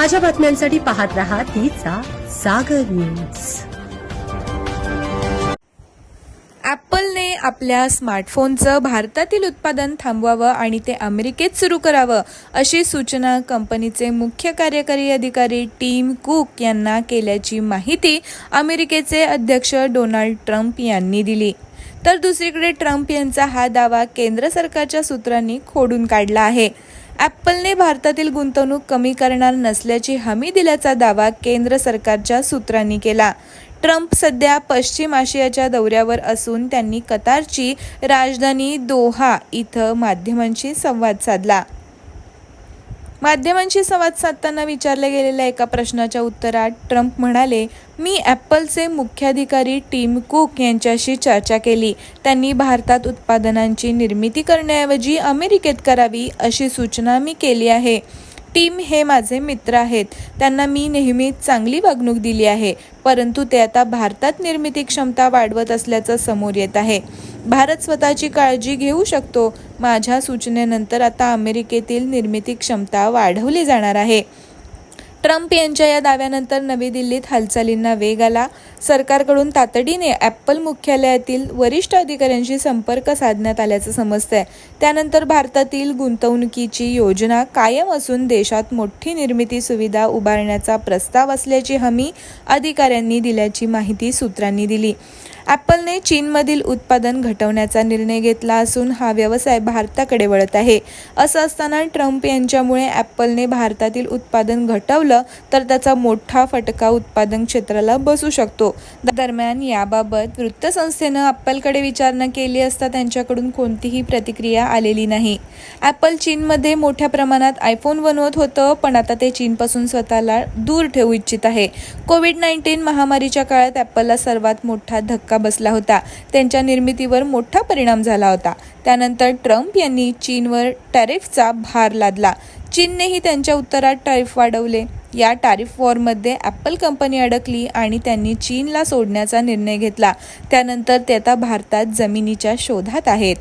ताज्या बातम्यांसाठी पाहत रहा तिचा सागर न्यूज. ॲपलने आपल्या स्मार्टफोनचं भारतातील उत्पादन थांबवावं आणि ते अमेरिकेत सुरू करावं अशी सूचना कंपनीचे मुख्य कार्यकारी अधिकारी टीम कुक यांना केल्याची माहिती अमेरिकेचे अध्यक्ष डोनाल्ड ट्रम्प यांनी दिली. तर दुसरीकडे ट्रम्प यांचा हा दावा केंद्र सरकारच्या सूत्रांनी खोडून काढला आहे. ॲपलने भारतातील गुंतवणूक कमी करणार नसल्याची हमी दिल्याचा दावा केंद्र सरकारच्या सूत्रांनी केला. ट्रम्प सध्या पश्चिम आशियाच्या दौऱ्यावर असून त्यांनी कतारची राजधानी दोहा इथं माध्यमांशी संवाद साधला. माध्यमांशी संवाद साधताना विचारल्या गेलेल्या एका प्रश्नाच्या उत्तरात ट्रम्प म्हणाले मी ॲपलचे मुख्याधिकारी टीम कुक यांच्याशी चर्चा केली. त्यांनी भारतात उत्पादनांची निर्मिती करण्याऐवजी अमेरिकेत करावी अशी सूचना मी केली आहे. टीम हे माझे मित्र आहेत. त्यांना मी नेहमीच चांगली वागणूक दिली आहे. परंतु ते आता भारतात निर्मिती क्षमता वाढवत असल्याचं समोर येत आहे. भारत स्वतःची काळजी घेऊ शकतो. माझ्या सूचनेनंतर आता अमेरिकेतील निर्मिती क्षमता वाढवली जाणार आहे. ट्रम्प यांच्या या दाव्यानंतर नवी दिल्लीत हालचालींना वेग आला. सरकारकडून तातडीने ॲपल मुख्यालयातील वरिष्ठ अधिकाऱ्यांशी संपर्क साधण्यात आल्याचं समजतंय. त्यानंतर भारतातील गुंतवणुकीची योजना कायम असून देशात मोठी निर्मिती सुविधा उभारण्याचा प्रस्ताव असल्याची हमी अधिकाऱ्यांनी दिल्याची माहिती सूत्रांनी दिली. ॲपलने चीनमधील उत्पादन घटवण्याचा निर्णय घेतला असून हा व्यवसाय भारताकडे वळत आहे. असं असताना ट्रम्प यांच्यामुळे ॲपलने भारतातील उत्पादन घटवलं तर त्याचा मोठा फटका उत्पादन क्षेत्राला बसू शकतो. दरम्यान याबाबत वृत्तसंस्थेनं ॲपलकडे विचारणा केली असता त्यांच्याकडून कोणतीही प्रतिक्रिया आलेली नाही. ॲपल चीनमध्ये मोठ्या प्रमाणात आयफोन बनवत होतं पण आता ते चीनपासून स्वतःला दूर ठेवू इच्छित आहे. कोविड नाईन्टीन महामारीच्या काळात ॲपलला सर्वात मोठा धक्का बसला होता. त्यांच्या निर्मितीवर मोठा परिणाम झाला होता. त्यानंतर ट्रम्प यांनी चीनवर टॅरिफचा भार लादला. चीननेही त्यांच्या उत्तरात टॅरिफ वाढवले. या टॅरिफ वॉरमध्ये ॲपल कंपनी अडकली आणि त्यांनी चीनला सोडण्याचा निर्णय घेतला. त्यानंतर ते आता भारतात जमिनीच्या शोधात आहेत.